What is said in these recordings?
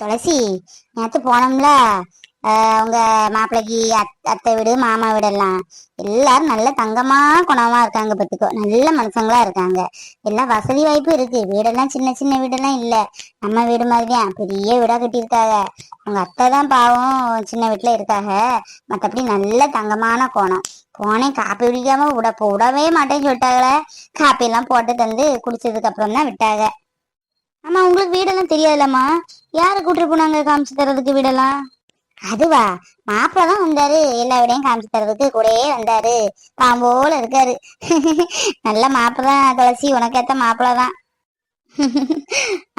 துளசி நேற்று போனோம்ல ஆஹ் அவங்க மாப்பிள்ளைக்கு அத்- அத்தை வீடு மாமா வீடெல்லாம். எல்லாரும் நல்ல தங்கமா குணமா இருக்காங்க பத்துக்கோ. நல்ல மனுஷங்களா இருக்காங்க. எல்லாம் வசதி வாய்ப்பு இருக்கு. வீடெல்லாம் சின்ன சின்ன வீடெல்லாம் இல்ல. நம்ம வீடு மாதிரிதான் பெரிய வீடா கட்டியிருக்காங்க. அவங்க அத்தை தான் பாவம் சின்ன வீட்டுல இருக்காங்க மத்தபடி நல்ல தங்கமான கோணம். போனேன் காப்பி குடிக்காம விட விடவே மாட்டேன்னு சொல்லிட்டாங்களே. காப்பி எல்லாம் போட்டு தந்து குடிச்சதுக்கு அப்புறம் தான் விட்டாங்க. ஆமா உங்களுக்கு வீடெல்லாம் தெரியாதுல்லம்மா. யாரு கூட்டிட்டு போனாங்க காமிச்சு தரதுக்கு வீடெல்லாம்? அதுவா? மாப்பிள்ள தான் வந்தாரு. எல்லா வீடையும் காமிச்சு தரதுக்கு கூடயே வந்தாரு. பாம்போல இருக்காரு. நல்ல மாப்பிள்ள தான் துளசி உனக்கேத்த மாப்பிள்ள தான்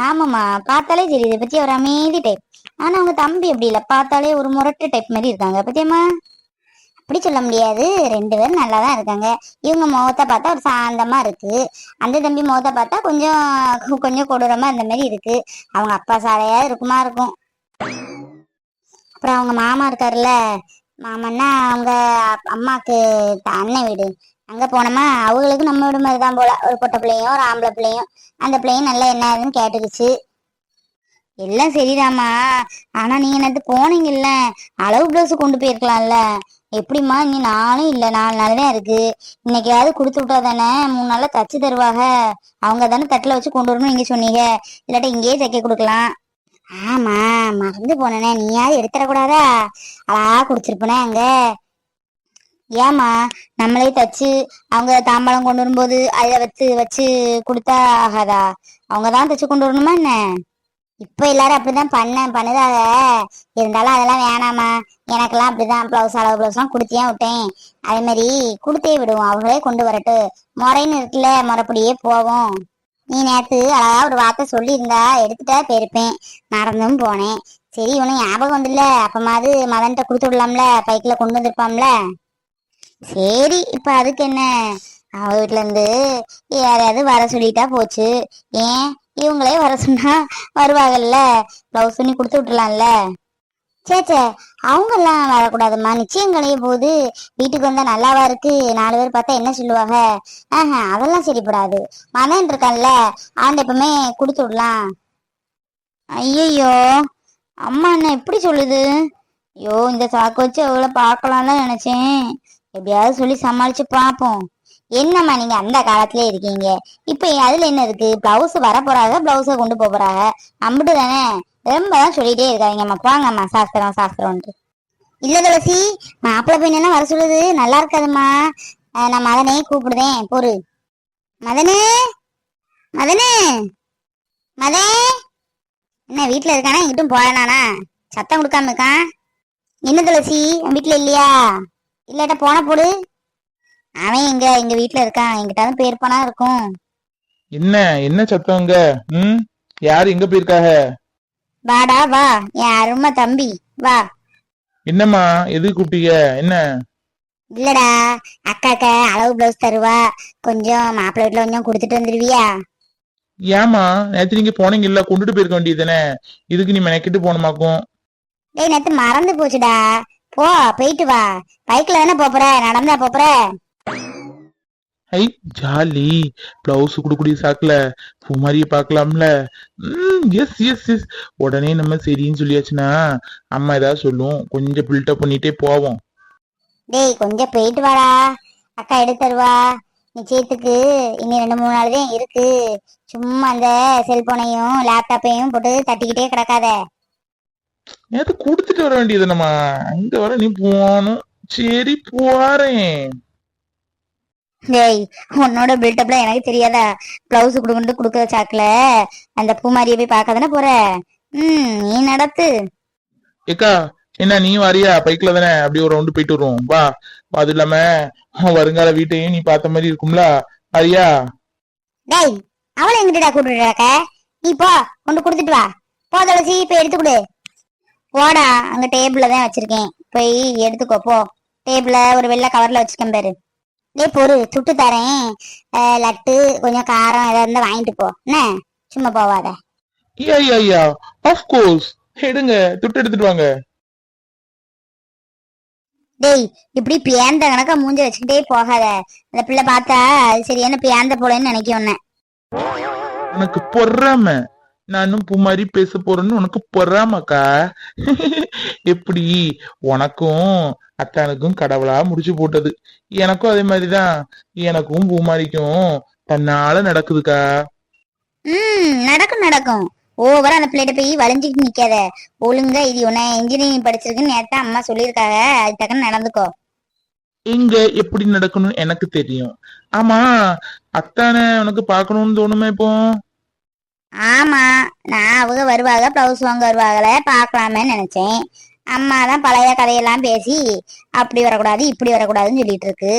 ஆமாம்மா பார்த்தாலே தெரியுது. பத்தி ஒரு அமைதி டைப் ஆனா அவங்க தம்பி அப்படி இல்ல. பார்த்தாலே ஒரு முரட்டு டைப் மாதிரி இருக்காங்க. பத்தியம்மா? அப்படி சொல்ல முடியாது. ரெண்டு பேரும் நல்லா தான் இருக்காங்க. இவங்க முகத்தை பார்த்தா ஒரு சாந்தமா இருக்கு. அந்த தம்பி முகத்தை பார்த்தா கொஞ்சம் கொஞ்சம் கொடூரமா இந்த மாதிரி இருக்கு. அவங்க அப்பா சாலையா இருக்குமா இருக்கும். அப்புறம் அவங்க மாமா இருக்காருல்ல. மாமன்னா அவங்க அம்மாக்கு அண்ணன் வீடு. அங்க போனோமா அவங்களுக்கு நம்ம வீடு மாதிரி தான் போல. ஒரு பொட்டை பிள்ளையும் ஒரு ஆம்பளை பிள்ளையும். அந்த பிள்ளையும் நல்லா என்ன ஆகுதுன்னு கேட்டுக்குச்சு. எல்லாம் சரிதாம்மா. ஆனா நீங்க நேத்து போனீங்கல்ல? அளவு பிளவுஸ் கொண்டு போயிருக்கலாம்ல. எப்படிம்மா நீ நாளும் இல்ல நாலு நாள் தான் இருக்கு. இன்னைக்காவது கொடுத்து விட்டா தானே மூணு நாள்ல தச்சு தருவாங்க அவங்க தானே தட்டில் வச்சு கொண்டு வரணும் நீங்கள் சொன்னீங்க. இல்லாட்ட இங்கேயே தைக்க கொடுக்கலாம். ஆமா மறந்து போனேனே நீயாவது எடுத்துடக்கூடாதா அழகா குடிச்சிருப்பனே அங்க. ஏமா நம்மளே தச்சு அவங்க தாம்பாளம் கொண்டு வரும்போது அதை வச்சு வச்சு கொடுத்தா ஆகாதா? அவங்க தான் தச்சு கொண்டு வரணுமா என்ன? இப்ப எல்லாரும் அப்படிதான் பண்ண பண்ணுதாக இருந்தாலும் அதெல்லாம் வேணாமா எனக்கெல்லாம் அப்படிதான் பிளவுஸ் அளவு ப்ளவுஸ்லாம் கொடுத்தியே விட்டேன். அதே மாதிரி கொடுத்தே விடுவோம். அவங்களே கொண்டு வரட்டு. முறைன்னு இருக்குல்ல முறைப்படியே போவோம். நீ நேத்து அழகா ஒரு வார்த்தை சொல்லியிருந்தா எடுத்துட்டா போயிருப்பேன். மறந்தும் போனேன். சரி இவனும் ஞாபகம் வந்துல அப்பமாவது மதன்கிட்ட கொடுத்து விடலாம்ல. பைக்கில் கொண்டு வந்திருப்பாம்ல. சரி இப்ப அதுக்கு என்ன? அவ வீட்டுல இருந்து யாரையாவது வர சொல்லிட்டா போச்சு. ஏன்? இவங்களே வர சொன்னா வருவாங்கல்ல? பிளவுஸ் பண்ணி கொடுத்து விட்டுலாம்ல சே சே அவங்கெல்லாம் வரக்கூடாதும்மா. நிச்சயம் கழிய போகுது. வீட்டுக்கு வந்தா நல்லாவா இருக்கு? நாலு பேர் பார்த்தா என்ன சொல்லுவாங்க? ஆஹா அதெல்லாம் சரிப்படாது. மதன் இருக்கான்ல அவன் எப்பவுமே கொடுத்து விடலாம். ஐயையோ அம்மா என்ன எப்படி சொல்லுது? ஐயோ இந்த சாக்கு வச்சு அவளை பார்க்கலாம் தான் நினைச்சேன். எப்படியாவது சொல்லி சமாளிச்சு பார்ப்போம். என்னம்மா நீங்க அந்த காலத்திலே இருக்கீங்க? இப்ப அதுல என்ன இருக்கு? பிளவுஸ் வர போறாங்க பிளவுஸ கொண்டு போக போறாங்க அம்பிட்டு தானே? ரொம்ப தான் சொல்லிட்டே இருக்காங்கம்மா போங்கம்மா. சாஸ்திரம் சாஸ்திரம்ட்டு இல்ல துளசி மாப்பிள்ள பையன் வர சொல்லுது. நல்லா இருக்காதும்மா. நான் மதனே கூப்பிடுதேன். பொறு மதனே? மதனே? மதே? என்ன வீட்டுல இருக்கானா? இங்கிட்டும் போறானா சத்தம் கொடுக்காம இருக்கான்? என்ன துளசி? உன் வீட்டுல இல்லையா? இல்லாட்ட போன போடு. அவன் எங்க எங்க வீட்டுல இருக்கான். எங்கிட்டாலும் பேர்ப்பானா இருக்கும். என்ன என்ன சத்தம்ங்க ம்? யார் எங்க போயிருக்காக? வாடா வா. என் அருமை தம்பி வா. என்னம்மா எதுக்கு கூப்பிட்டீங்க? என்ன? இல்லடா. அக்காக்க அளவு பிளவுஸ் தருவா. கொஞ்சம் மாப்பிள்ளை வீட்டுல கொஞ்சம் கொடுத்துட்டு வந்துருவியா ஏமா நேத்து நீங்க போனீங்க இல்ல கொண்டுட்டு போயிருக்க வேண்டியதுதானே? இதுக்கு நீ மெனக்கிட்டு போனமாக்கும் டேய் நேத்து மறந்து போச்சுடா. போ போயிட்டு வா. பைக்ல தானே போற? நடந்தா போற? ஐ ஜாலி. பிளவுஸ் கொடுக்கூடிய சாக்குல. பூமாரிய பாக்கலாம்ல ம் எஸ் எஸ் எஸ் உடனே நம்ம சரின்னு சொல்லியாச்சுன்னா அம்மா ஏதாவது சொல்லும். கொஞ்சம் பில்டப் பண்ணிட்டே போவோம். டேய் கொஞ்சம் போயிட்டு வாடா. அக்கா எடுத்து தருவா. நிச்சயத்துக்கு இன்னும் ரெண்டு மூணு நாள் தான் இருக்கு. சும்மா அந்த செல்போனையும் லேப்டாப்பையும் போட்டு தட்டிக்கிட்டே கிடக்காத. நேத்து கொடுத்துட்டு வர வேண்டியதுனம்மா அங்க வர நீ போகணும். சரி போறேன். டேய் உன்னோட பில்டப்லாம் எனக்கு தெரியாதா? பிளவுஸ் கொடுக்கணும் கொடுக்குற சாக்குல. அந்த பூமாரியை போய் பார்க்க தானே போற? ம் நீ நடத்து. ஏக்கா என்ன நீ வரியா? பைக்ல தானே? அப்படியே ஒரு ரவுண்டு போயிட்டு வருவோம். வா. அது இல்லாம வருங்கால வீட்டையும் நீ பார்த்த மாதிரி இருக்கும்ல. வரியா? டேய் அவளை எங்கிட்டடா கூப்பிட்டுருக்க நீ போ கொண்டு கொடுத்துட்டு வா. போ துளசி போய் எடுத்து கொடு. போடா அங்க டேபிள்ல தான் வச்சிருக்கேன். போய் எடுத்துக்கோ போ. டேபிள்ல ஒரு வெள்ளை கவர்ல வச்சிருக்கேன் பாரு. டேய் பொறு துட்டு தரேன். லட்டு கொஞ்சம் காரம் ஏதாவது இருந்தா வாங்கிட்டு போ. என்ன? சும்மா போவாத. ஐயா ஐயா ஐயா ஆஃப் கோர்ஸ் எடுங்க துட்டு எடுத்துட்டு வாங்க. டேய் இப்படி பேந்த கணக்கா மூஞ்ச வச்சுக்கிட்டே போகாத. அந்த பிள்ளை பார்த்தா சரியான பேந்த போலன்னு நினைக்கும் உன்னை. பொறாம. நானும் பூ மாதிரி பேச போறேன்னு உனக்கு பொறாமக்கா? எப்படி? உனக்கும் அத்தானுக்கும் கடவுளா முடிச்சு போட்டது. எனக்கும் அதே மாதிரிதான். எனக்கும் பூமாரிக்கும் தன்னால நடக்குதுக்கா. ம் நடக்கும் நடக்கும். ஓவரா அந்த பிள்ளைகிட்ட போய் வளைஞ்சிக்கிட்டு நிக்காத. ஒழுங்கா இது உன்னை இன்ஜினியரிங் படிச்சிருக்குன்னு நேரத்தை அம்மா சொல்லியிருக்காங்க. அது தக்கன நடந்துக்கோ. எங்க எப்படி நடக்கணும்னு எனக்கு தெரியும். ஆமா அத்தானை உனக்கு பார்க்கணும்னு தோணுமே இப்போ? ஆமா நான் அவங்க வருவாங்க பிளவுஸ் வாங்க வருவாங்களே பார்க்கலாமேன்னு நினைச்சேன். அம்மா தான் பழைய கதையெல்லாம் பேசி அப்படி வரக்கூடாது இப்படி வரக்கூடாதுன்னு சொல்லிட்டு இருக்கு.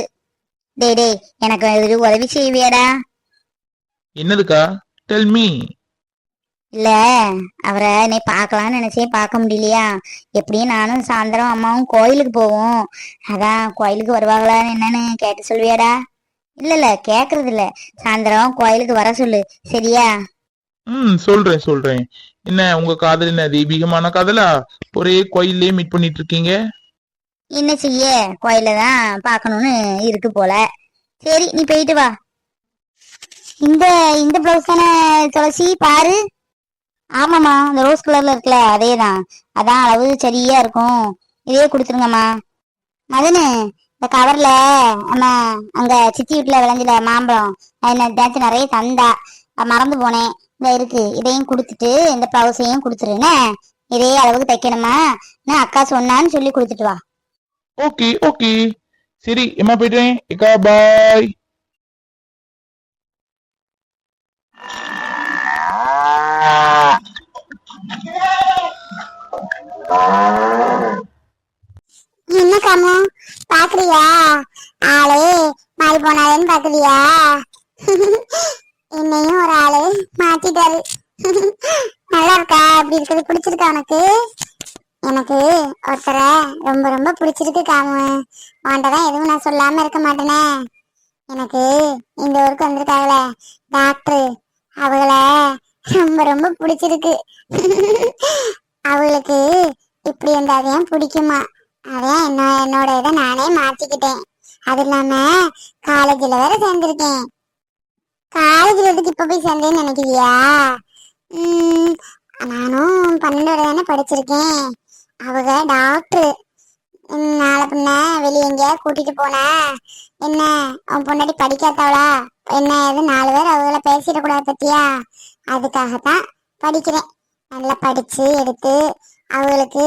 டேய் டேய் எனக்கு ஒரு உதவி செய்வியாடா. என்னதுக்கா? டெல் மீ இல்ல அவரை நீ பார்க்கலாம்னு நினைச்சேன் பார்க்க முடியலையா? எப்படியும் நானும் சாயந்தரம் அம்மாவும் கோயிலுக்கு போவோம். அதான் கோயிலுக்கு வருவாங்களான்னு என்னன்னு கேட்டு சொல்வியாடா. இல்ல இல்ல கேக்குறது இல்ல சாயந்தரம் கோயிலுக்கு வர சொல்லு சரியா? ம் சொல்றேன் சொல்றேன். என்ன உங்க காதல் என்ன தெய்வீகமான காதலா? ஒரே கோயிலே மீட் பண்ணிட்டு இருக்கீங்க என்ன செய்ய? கோயில தான் பார்க்கணும்னு இருக்கு போல. சரி நீ போயிட்டு வா. இந்த இந்த பிளவுஸ் தானே துளசி? பாரு. ஆமாம்மா இந்த ரோஸ் கலர்ல இருக்குல்ல அதே தான் அதான் அளவு சரியா இருக்கும். இதே கொடுத்துருங்கம்மா. மதனு இந்த கவர்ல நம்ம அங்க சித்தி வீட்டுல விளைஞ்சல மாம்பழம். அது என்ன நேத்து நிறைய தந்தா. மறந்து போனேன். இருக்கு. இதையும் கொடுத்துட்டு இந்த பிளவுஸையும் கொடுத்துருன்னு இதே அளவுக்கு தைக்கணுமா? நான் அக்கா சொன்னான்னு சொல்லி கொடுத்துட்டு வா. Okay okay. சரி எம்மா போயிட்டேன். ஏக்கா பாய் என்ன காமு? பாக்குறியா? ஆளு மாறி போனாலேன்னு பாக்குறியா? என்னையும் ஒரு ஆளு மாத்திட்டாரு. நல்லா இருக்கா அப்படி இருக்கிறது பிடிச்சிருக்கா உனக்கு? எனக்கு ஒருத்தர ரொம்ப ரொம்ப பிடிச்சிருக்கு காமு. உன்கிட்டதான் எதுவும் நான் சொல்லாம இருக்க மாட்டேனே. எனக்கு இந்த ஊருக்கு வந்திருக்காங்களே டாக்டர். அவங்கள ரொம்ப ரொம்ப பிடிச்சிருக்கு. அவளுக்கு இப்படி இருந்தால் அதையும் பிடிக்குமா? அதான் என்ன என்னோட இதை நானே மாத்திக்கிட்டேன். அது இல்லாம காலேஜ்ல வேற சேர்ந்திருக்கேன். காலேஜ்ல எதுக்கு இப்ப போய் சேர்ந்தேன்னு நினைக்கிறியா? நானும் பன்னெண்டு வரை தானே படிச்சிருக்கேன். அவங்க டாக்டர் நாளை பின்ன வெளியே எங்கேயா கூட்டிட்டு போன என்ன? அவன் பொண்டாட்டி படிக்காதவளா? என்ன ஏது நாலு பேர் அவங்கள பேசிடக்கூடாது பத்தியா? அதுக்காகத்தான் படிக்கிறேன். நல்லா படிச்சு எடுத்து அவங்களுக்கு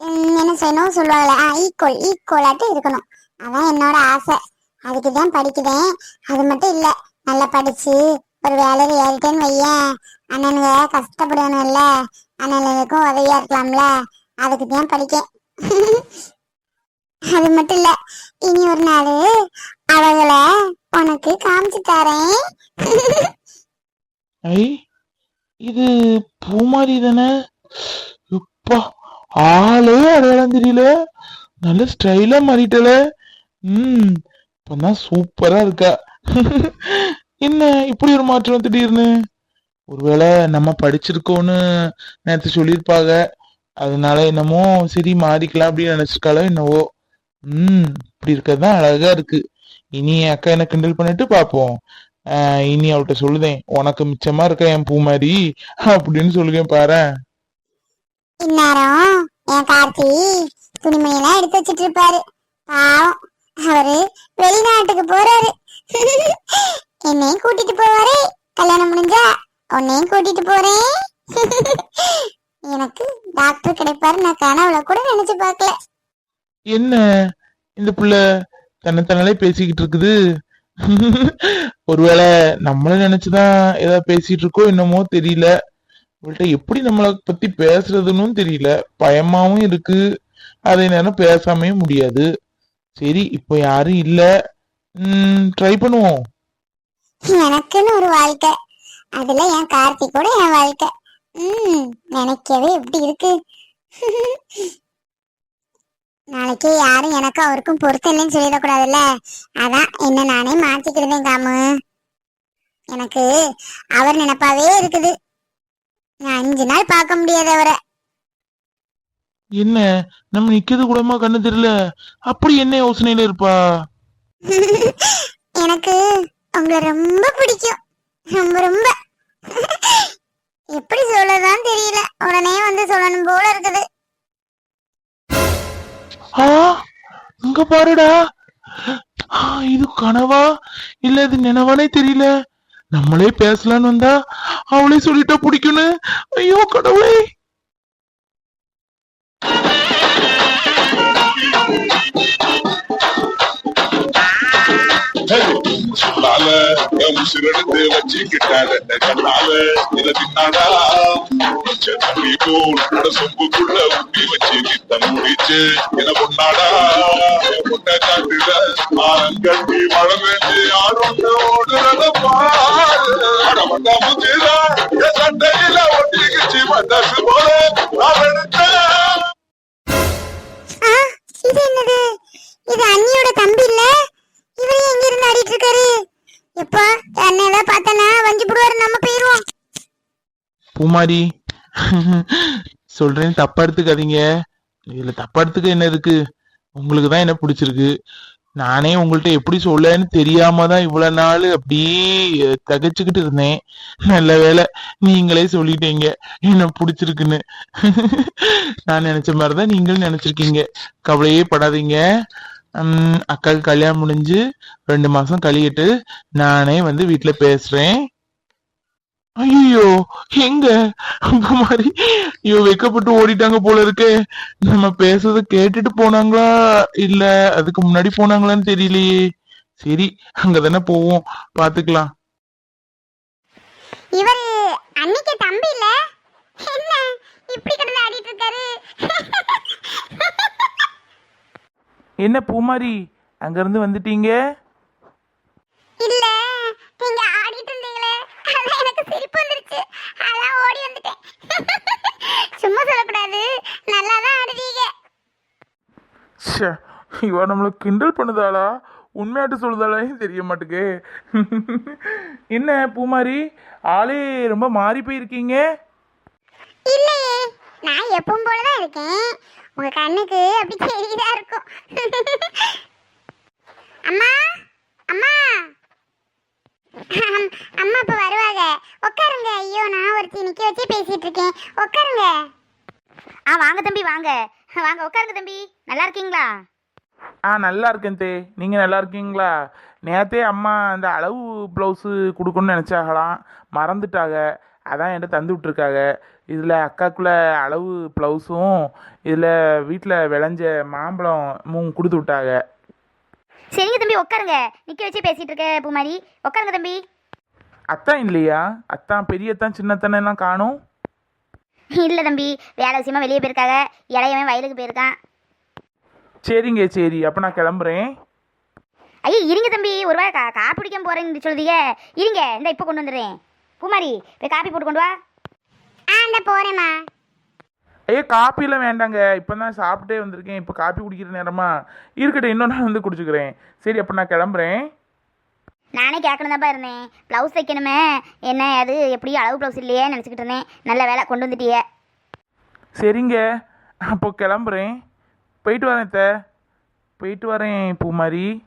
என்ன செய்யணும் சொல்லுவாங்கல்ல ஆ ஈக்குவல் ஈக்குவலாட்டு இருக்கணும். அதான் என்னோட ஆசை. அதுக்கு தான் படிக்கிறேன். அது மட்டும் இல்லை நல்லா படிச்சு ஒரு வேலையில ஏறிட்டேன்னு வையேன் அண்ணனுங்க கஷ்டப்படணும்ல அண்ணனுக்கும் உதவியா இருக்கலாம்ல. அதுக்கு தான் படிக்க அது மட்டும் இல்ல இனி ஒரு நாள் அவங்கள உனக்கு காமிச்சு தரேன். ஐ இது பூமாரி தானே? இப்பா ஆளே அடையாளம் தெரியல. நல்ல ஸ்டைலா மாறிட்டல ம் இப்பதான் சூப்பரா இருக்கா. என்ன இப்படி ஒரு மாற்றம் திடீர்னு? ஒருவேளை நம்ம படிச்சிருக்கோம்னு நேத்து சொல்லியிருப்பாங்க. அதனால என்னமோ சரி மாறிக்கலாம் அப்படின்னு நினைச்சிருக்காளோ என்னவோ. உம் இப்படி இருக்கிறது அழகா இருக்கு. இனி என் அக்கா என்ன கிண்டல் பண்ணிட்டு பாப்போம். ஆஹ் இனி அவள்கிட்ட சொல்லுதேன். உனக்கு மிச்சமா இருக்க என் பூ மாதிரி அப்படின்னு சொல்லுவேன் பாரு இந்நேரம் என் கார்த்தி துணிமணியெல்லாம் எடுத்து வச்சிட்டு இருப்பாரு. பாவம் அவரு வெளிநாட்டுக்கு போறாரு. என்னையும் கூட்டிட்டு போவாரு. கல்யாணம் முடிஞ்சா உன்னையும் கூட்டிட்டு போறேன். எனக்கு டாக்டர் கிடைப்பாரு நான் கனவுல கூட நினைச்சு பார்க்கல. என்ன? இந்த புள்ள தன்னைத்தானே பேசிக்கிட்டு இருக்குது. ஒருவேளை நம்மள நினைச்சுதான் ஏதாவது பேசிட்டு இருக்கோ என்னமோ தெரியல. இவள்கிட்ட எப்படி நம்மளை பத்தி பேசுறதுன்னு தெரியல. பயமாவும் இருக்கு. அதே நேரம் பேசாமே முடியாது. சரி இப்போ யாரும் இல்லை. ட்ரை பண்ணுவோம். எனக்குன்னு ஒரு வாழ்க்கை. அதுல என் கார்த்தி கூட என் வாழ்க்கை. ம் நினைக்கவே எப்படி இருக்கு. நாளைக்கு யாரும் எனக்கும் அவருக்கும் பொருத்தம் இல்லைன்னு சொல்லிடக்கூடாதுல்ல? அதான் என்ன நானே மாத்திக்கிறதேன் காமு. எனக்கு அவர் நினைப்பாவே இருக்குது. நான் அஞ்சு நாள் பார்க்க முடியாது அவரை. என்ன? நம்ம நிக்கிறது கூடமா கண்ணு தெரியல. அப்படி என்ன யோசனையில இருப்பா? எனக்கு உங்களை ரொம்ப பிடிக்கும். ரொம்ப ரொம்ப. எப்படி சொல்லதான் தெரியல. உடனே வந்து சொல்லணும் போல இருக்குது. ஆ இங்க பாருடா. இது கனவா? இல்ல இது நினைவானே தெரியல. நம்மளே பேசலான்னு வந்தா அவளே சொல்லிட்டா பிடிக்கும்னு. ஐயோ கடவுளே. சிறந்து வச்சுக்கிட்டாங்க கண்ணால இத தின்னாடா தம்பி போல் சொம்புக்குள்ள ஊட்டி வச்சு முடிச்சு என பொண்ணாடா பொண்ணை காட்டுல ஆரம் கட்டி மழை வேண்டி ஆரோட ஓடுறத பாரு பூமாரி சொல்றேன் தப்பா எடுத்துக்காதீங்க இதுல தப்பா எடுத்துக்க என்ன இருக்கு? உங்களுக்கு தான் என்ன பிடிச்சிருக்கு? நானே உங்கள்ட்ட எப்படி சொல்லன்னு தெரியாம தான் இவ்வளவு நாள் அப்படியே தகச்சுக்கிட்டு இருந்தேன். நல்ல வேளை நீங்களே சொல்லிட்டீங்க என்ன பிடிச்சிருக்குன்னு. நான் நினைச்ச மாதிரிதான் நீங்களும் நினைச்சிருக்கீங்க. கவலையே படாதீங்க. அக்காவுக்கு கல்யாணம் முடிஞ்சு ரெண்டு மாசம் கழியிட்டு நானே வந்து வீட்டுல பேசுறேன். ஐயோ எங்க? அந்த மாதிரி ஐயோ வெக்கப்பட்டு ஓடிட்டாங்க போல இருக்கே. நம்ம பேசுறத கேட்டுட்டு போனாங்களா? இல்ல அதுக்கு முன்னாடி போனாங்களான்னு தெரியலையே. சரி அங்கதானே போவோம். பாத்துக்கலாம். இவர் அன்னைக்கு தம்பி இல்ல? என்ன? இப்படி கிடந்து ஆடிட்டு இருக்காரு. என்ன பூமாரி அங்க இருந்து வந்துட்டீங்க? இல்ல நீங்க ஆடிட்டு இருந்தீங்களே அதான் எனக்கு சிரிப்பு வந்துருச்சு அதான் ஓடி வந்துட்டேன் சும்மா சொல்லக்கூடாது நல்லா தான் ஆடுறீங்க ச்சே, இவ நம்மள கிண்டல் பண்ணுதாளா? உண்மையாட்டு சொல்லுதாளான்னு தெரிய மாட்டுக்கு. என்ன பூமாரி? ஆளே ரொம்ப மாறி போயிருக்கீங்க? இல்லையே நான் எப்பவும் போல தான் இருக்கேன். உங்க கண்ணுக்கு அப்படி தெரியுதா இருக்கும். அம்மா அம்மா. அம், அம்மா இப்ப வருவாங்க. உட்காருங்க. ஐயோ நான் ஒருத்தி நிக்க வச்சு பேசிட்டு இருக்கேன். உட்காருங்க. ஆ வாங்க தம்பி வாங்க. வாங்க உட்காருங்க தம்பி. நல்லா இருக்கீங்களா? ஆ நல்லா இருக்கேன் தே. நீங்க நல்லா இருக்கீங்களா? நேத்தே அம்மா அந்த அளவு ப்ளவுஸு கொடுக்கணும்னு நினச்சாகலாம் மறந்துட்டாங்க. அதான் என்கிட்ட தந்து விட்ருக்காங்க இதில் அக்காக்குள்ள அளவு ப்ளவுஸும் இதில் வீட்டில் விளைஞ்ச மாம்பழமும் கொடுத்து விட்டாங்க. சரிங்க தம்பி உட்காருங்க. நிக்க வச்சு பேசிட்டு இருக்க பூமாரி. உட்காருங்க தம்பி. அத்தான் இல்லையா? அத்தான் பெரியத்தான் சின்னத்தானே எல்லாம் காணும். இல்ல தம்பி வேலை விஷயமா வெளியே போயிருக்காங்க இளையவன் வயலுக்கு போயிருக்கான். சரிங்க சரி. அப்போ நான் கிளம்புறேன். ஐயோ இருங்க தம்பி. ஒரு வேளை கா காப்பி குடிக்க போறேன்னு சொல்லுதீங்க. இருங்க இந்த இப்போ கொண்டு வந்துடுறேன். பூமாரி போய் காப்பி போட்டு கொண்டு வா. ஆ இந்த போறேம்மா. ஐயா காப்பிலாம் வேண்டாங்க. இப்போ தான் சாப்பிட்டே வந்திருக்கேன். இப்போ காப்பி குடிக்கிற நேரமா இருக்கட்டும். இன்னொரு நாள் வந்து குடிச்சுக்கிறேன். சரி அப்போ நான் கிளம்புறேன். நானே கேட்கணும் தான்ப்பா இருந்தேன். ப்ளவுஸ் தைக்கணுமே. என்ன அது எப்படி அளவு ப்ளவுஸ் இல்லையே நினச்சிக்கிட்டு இருந்தேன். நல்ல வேலை கொண்டு வந்துட்டியே. சரிங்க. அப்போ கிளம்புறேன். போயிட்டு வரேன் அத்தை. போயிட்டு வரேன் பூமாரி.